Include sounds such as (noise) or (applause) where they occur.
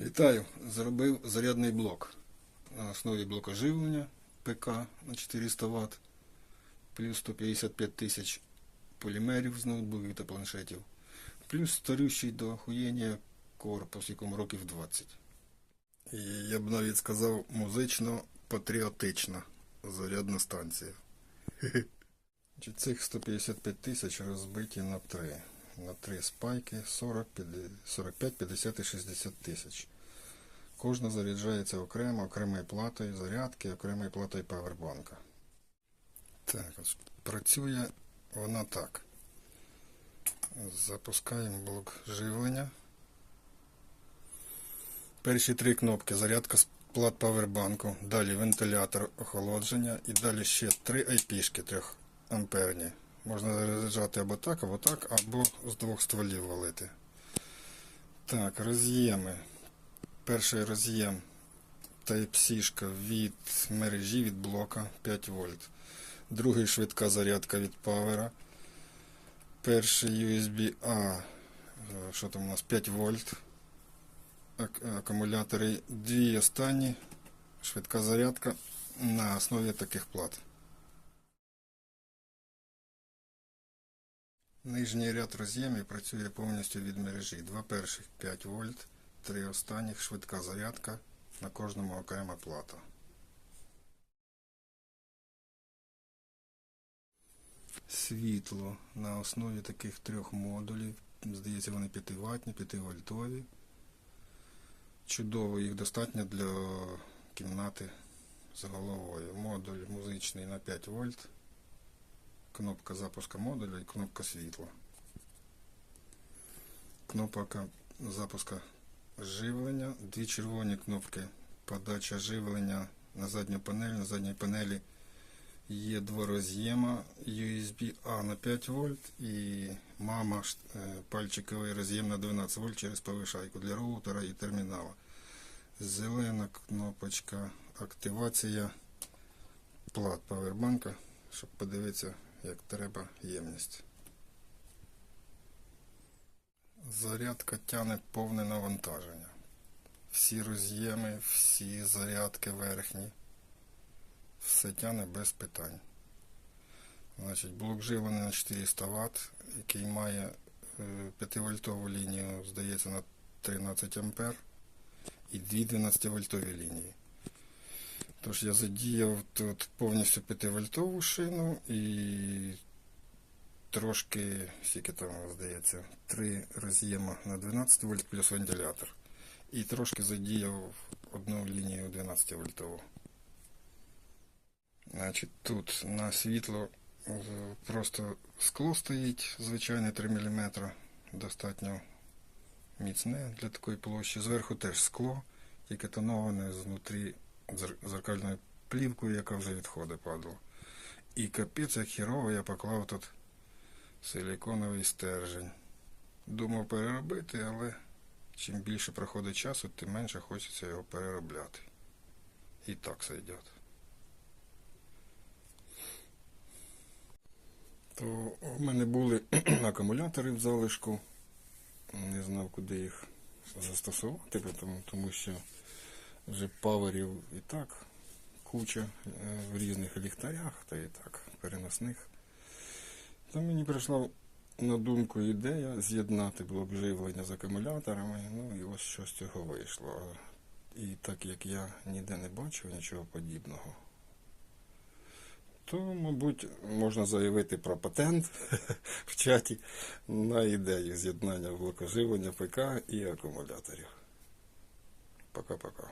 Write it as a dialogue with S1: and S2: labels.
S1: Вітаю! Зробив зарядний блок на основі блокоживлення ПК на 400 Вт, плюс 155 тисяч полімерів з ноутбуків та планшетів, плюс старющий до охуєння корпус, якому років 20. І я б навіть сказав музично-патріотична зарядна станція. Цих 155 тисяч розбиті на три. На три спайки 40, 45, 50 і 60 тисяч. Кожна заряджається окремо, окремою платою зарядки, окремою платою павербанка. Так, працює вона так. Запускаємо блок живлення. Перші три кнопки зарядка з плат павербанку, далі вентилятор охолодження і далі ще три айпішки 3 амперні. Можна заряджати або так, або так, або з двох стволів валити. Так, роз'єми. Перший роз'єм Type-C від мережі від блока 5 вольт. Другий швидка зарядка від павера. Перший USB-A, е, що там у нас 5 вольт. Акумулятори. Дві останні. Швидка зарядка на основі таких плат. Нижній ряд роз'ємів працює повністю від мережі. Два перших 5 вольт, три останніх швидка зарядка, на кожному окрема плата. Світло на основі таких трьох модулів. Здається, вони 5 ватні, 5 вольтові. Чудово, їх достатньо для кімнати з головою. Модуль музичний на 5 вольт кнопка запуска модуля і кнопка світла. Кнопка запуска живлення, дві червоні кнопки подача живлення на задню панель. На задній панелі є два роз'єма USB-A на 5 вольт і мама е, пальчиковий роз'єм на 12 вольт через повишайку для роутера і термінала. Зелена кнопочка активація плат павербанка, щоб подивитися, як треба ємність. Зарядка тяне повне навантаження. Всі роз'єми, всі зарядки верхні. Все тяне без питань. Значить, блок живлений на 400 Вт, який має 5-вольтову лінію, здається, на 13 А і дві 12-вольтові лінії. Тож я задіяв тут повністю 5-вольтову шину і трошки, скільки там здається, три роз'єма на 12 вольт плюс вентилятор. І трошки задіяв одну лінію 12 вольтову. Значить, тут на світло просто скло стоїть, звичайне 3 мм, достатньо міцне для такої площі. Зверху теж скло, тільки тоноване знутрі зеркальною плівкою, яка вже відходить падала. І капець, як хірово я поклав тут силіконовий стержень. Думав переробити, але чим більше проходить часу, тим менше хочеться його переробляти. І так сойдет. То у мене були (clears throat) акумулятори в залишку. Не знав, куди їх застосувати, тому, тому що вже паверів і так куча е, в різних ліхтарях та і так переносних. То мені прийшла на думку ідея з'єднати блок живлення з акумуляторами. Ну і ось що з цього вийшло. І так як я ніде не бачив нічого подібного, то, мабуть, можна заявити про патент (laughs) в чаті на ідею з'єднання блокоживлення ПК і акумуляторів. Пока-пока.